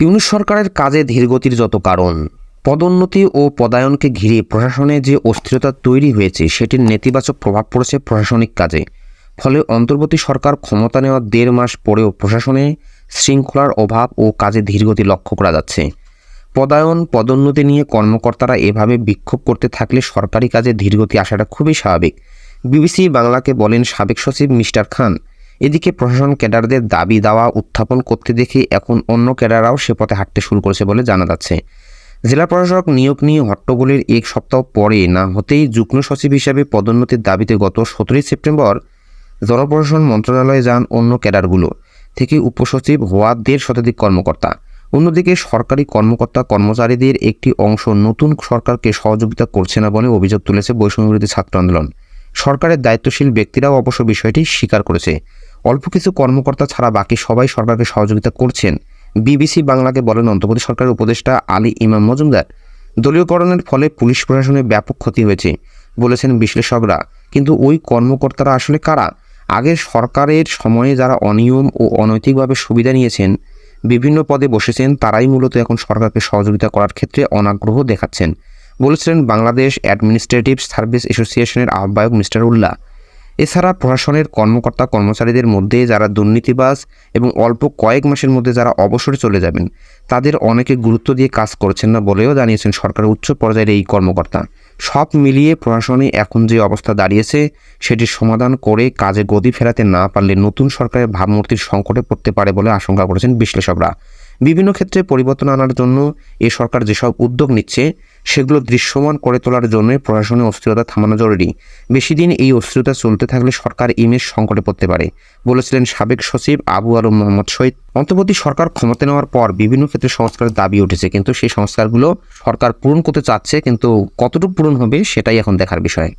ইউনিশ সরকারের কাজে ধীরগতির যত কারণ, পদোন্নতি ও পদায়নকে ঘিরে প্রশাসনে যে অস্থিরতা তৈরি হয়েছে, সেটির নেতিবাচক প্রভাব পড়েছে প্রশাসনিক কাজে। ফলে অন্তর্বর্তী সরকার ক্ষমতা নেওয়ার দেড় মাস পরেও প্রশাসনে শৃঙ্খলার অভাব ও কাজে ধীরগতি লক্ষ্য করা যাচ্ছে। পদায়ন, পদোন্নতি নিয়ে কর্মকর্তারা এভাবে বিক্ষোভ করতে থাকলে সরকারি কাজে ধীরগতি আসাটা খুবই স্বাভাবিক। বিবিসি বাংলাকে বলেন সাবেক সচিব মিস্টার খান এদিকে প্রশাসন ক্যাডারদের দাবি দাওয়া উত্থাপন করতে দেখে এখন অন্য ক্যাডাররাও সে পথে হাঁটতে শুরু করেছে বলে জানা যাচ্ছে। জেলা প্রশাসক নিয়োগ নিয়ে হট্টগোলের এক সপ্তাহ পরে না হতেই যুগ্ম সচিব হিসাবে পদোন্নতির দাবিতে গত সতেরোই সেপ্টেম্বর জনপ্রশাসন মন্ত্রণালয়ে যান অন্য ক্যাডারগুলো থেকে উপসচিব হওয়া দেড় শতাধিক কর্মকর্তা। অন্যদিকে সরকারি কর্মকর্তা কর্মচারীদের একটি অংশ নতুন সরকারকে সহযোগিতা করছে না বলে অভিযোগ তুলেছে বৈষম্যবিরোধী ছাত্র আন্দোলন। সরকারের দায়িত্বশীল ব্যক্তিরাও অবশ্য বিষয়টি স্বীকার করেছে। অল্প কিছু কর্মকর্তা ছাড়া বাকি সবাই সরকারকে সহযোগিতা করছেন। বিবিসি বাংলাকে বলেন অন্তর্বর্তী সরকারের উপদেষ্টা আলী ইমাম মজুমদার, দলীয়করণের ফলে পুলিশ প্রশাসনে ব্যাপক ক্ষতি হয়েছে বলেছেন বিশ্লেষকরা। কিন্তু ওই কর্মকর্তারা আসলে কারা? আগের সরকারের সময়ে যারা অনিয়ম ও অনৈতিকভাবে সুবিধা নিয়েছেন, বিভিন্ন পদে বসেছেন, তারাই মূলত এখন সরকারকে সহযোগিতা করার ক্ষেত্রে অনাগ্রহ দেখাচ্ছেন, বলেছিলেন বাংলাদেশ অ্যাডমিনিস্ট্রেটিভ সার্ভিস অ্যাসোসিয়েশনের আহ্বায়ক মিস্টার উল্লাহ। এছাড়া প্রশাসনের কর্মকর্তা কর্মচারীদের মধ্যে যারা দুর্নীতিবাজ এবং অল্প কয়েক মাসের মধ্যে যারা অবসরে চলে যাবেন, তাদের অনেকে গুরুত্ব দিয়ে কাজ করছেন না বলেও জানিয়েছেন সরকারের উচ্চ পর্যায়ের এই কর্মকর্তা। সব মিলিয়ে প্রশাসনে এখন যে অবস্থা দাঁড়িয়েছে, সেটির সমাধান করে কাজে গতি ফেরাতে না পারলে নতুন সরকারের ভাবমূর্তির সংকটে পড়তে পারে বলে আশঙ্কা করেছেন বিশ্লেষকরা। বিভিন্ন ক্ষেত্রে পরিবর্তন আনার জন্য এ সরকার যেসব উদ্যোগ নিচ্ছে সেগুলো দৃশ্যমান করে তোলার জন্য প্রশাসনে অস্থিরতা থামানো জরুরি। বেশি দিন এই অস্থিরতা চলতে থাকলে সরকার ইমেজ সংকটে পড়তে পারে, বলেছিলেন সাবেক সচিব আবু আলম মোহাম্মদ শহীদ। অন্তর্বর্তী সরকার ক্ষমতা নেওয়ার পর বিভিন্ন ক্ষেত্রে সংস্কারের দাবি উঠেছে, কিন্তু সেই সংস্কারগুলো সরকার পূরণ করতে চাচ্ছে, কিন্তু কতটুকু পূরণ হবে সেটাই এখন দেখার বিষয়।